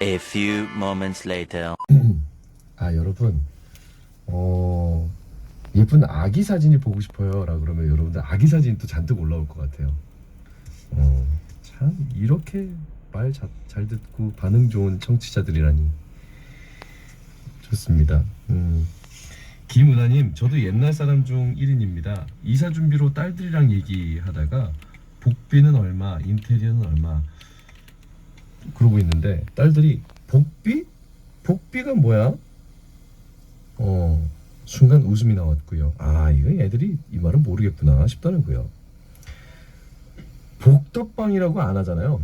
A few moments later. 아 여러분 어 예쁜 아기 사진이 보고 싶어요라 그러면 여러분들 아기 사진 또 잔뜩 올라올 것 같아요. 어참 이렇게 말 잘 듣고 반응 좋은 청취자들이라니 좋습니다. 음. 김은하님 저도 옛날 사람 중 1인입니다. 이사 준비로 딸들이랑 얘기하다가 복비는 얼마, 인테리어는 얼마 그러고 있는데 딸들이 복비? 복비가 뭐야? 어 순간 웃음이 나왔고요. 아 이거 애들이 이 말은 모르겠구나 싶다는 거요. 복덕방이라고 안 하잖아요.